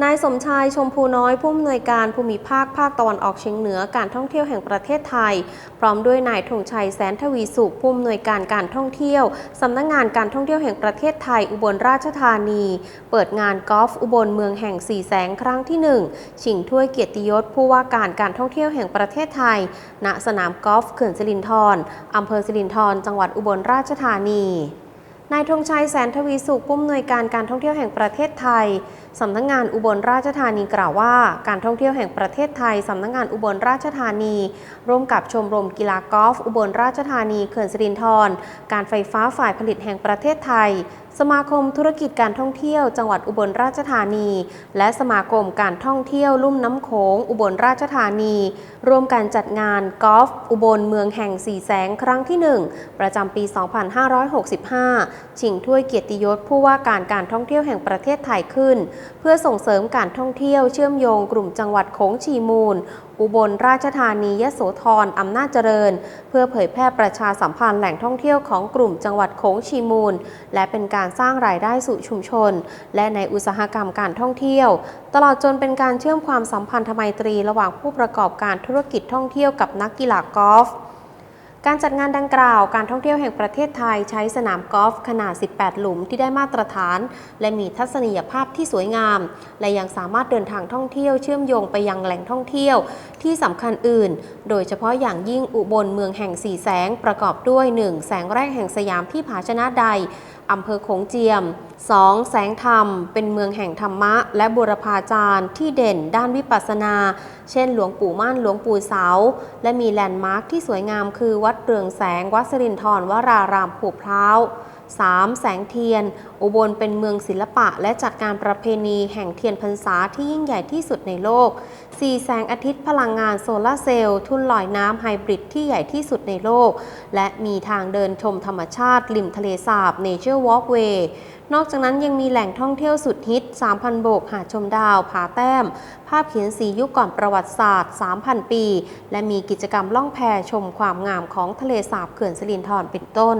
นายสมชายชมพูน้อยผู้อำนวยการภูมิภาคภาคตะวันออกเฉียงเหนือการท่องเที่ยวแห่งประเทศไทย พร้อมด้วยนายธงชัยแสนทวีสุขผู้อำนวยการการท่องเที่ยวสำนักงงานการท่องเที่ยวแห่งประเทศไทย อุบลราชธานี เปิดงานกอล์ฟอุบลเมืองแห่งสี่แสงครั้งที่หนึ่งชิงถ้วยเกียรติยศผู้ว่าการการท่องเที่ยวแห่งประเทศไทย ณสนามกอล์ฟเขื่อนสิรินธรอำเภอสิรินธรจังหวัดอุบลราชธานี นายธงชัยแสนทวีสุขผู้อำนวยการการท่องเที่ยวแห่งประเทศไทยสำนักงงานอุบลราชธานีกล่าวว่า การท่องเที่ยวแห่งประเทศไทยสำนักงงานอุบลราชธานี ร่วมกับชมรมกีฬากอล์ฟอุบลราชธานีเขื่อนสิรินธรการไฟฟ้าฝ่ายผลิตแห่งประเทศไทย สมาคมธุรกิจการท่องเที่ยว จังหวัดอุบลราชธานี และสมาคมการท่องเที่ยวลุ่มน้ำโขงอุบลราชธานี ร่วมกันจัดงานกอล์ฟอุบลเมืองแห่งสีแสงครั้งที่ 1 ประจำปี 2565 ชิงถ้วยเกียรติยศผู้ว่าการการท่องเที่ยวแห่งประเทศไทยขึ้น เพื่อส่งเสริมการท่องเที่ยวเชื่อมโยงกลุ่มจังหวัดโขงชีมูล อุบลราชธานียโสธรอำนาจเจริญ เพื่อเผยแพร่ประชาสัมพันธ์แหล่งท่องเที่ยวของกลุ่มจังหวัดโขงชีมูล และเป็นการสร้างรายได้สู่ชุมชน และในอุตสาหกรรมการท่องเที่ยว ตลอดจนเป็นการเชื่อมความสัมพันธไมตรี ระหว่างผู้ประกอบการธุรกิจท่องเที่ยวกับนักกีฬากอล์ฟ การจัดงานดังกล่าวการท่องเที่ยวแห่งประเทศไทยใช้สนามกอล์ฟขนาด 18 หลุมที่ได้มาตรฐาน และมีทัศนียภาพที่สวยงาม และยังสามารถเดินทางท่องเที่ยวเชื่อมโยงไปยังแหล่งท่องเที่ยวที่สำคัญอื่น โดยเฉพาะอย่างยิ่งอุบลเมืองแห่งสีแสงประกอบด้วย 1. แสงแรกแห่งสยามที่ผาชนะใดอำเภอโขงเจียม 2. แสงธรรม เป็นเมืองแห่งธรรมะ และบุรพาจารย์ที่เด่นด้านวิปัสสนา เช่น หลวงปู่ม่านหลวงปู่เสา และมีแลนด์มาร์คที่สวยงามคือวัดเรืองแสง วัดสรินทรวรารามผูพร้าว 3. แสงเทียน อุบลเป็นเมืองศิลปะ และจัดการประเพณีแห่งเทียนพรรษาที่ยิ่งใหญ่ที่สุดในโลก 4. แสงอาทิตย์พลังงานโซลาร์เซลล์ทุ่นลอยน้ำไฮบริดที่ใหญ่ที่สุดในโลก และมีทางเดินชมธรรมชาติริมทะเลสาบ Nature Walkway นอกจากนั้นยังมีแหล่งท่องเที่ยวสุดฮิต 3,000 โบก หาดชมดาว ผาแต้ม ภาพเขียนสียุคก่อนประวัติศาสตร์ 3,000 ปี และมีกิจกรรมล่องแพชมความงามของทะเลสาบเขื่อนสิรินธรเป็นต้น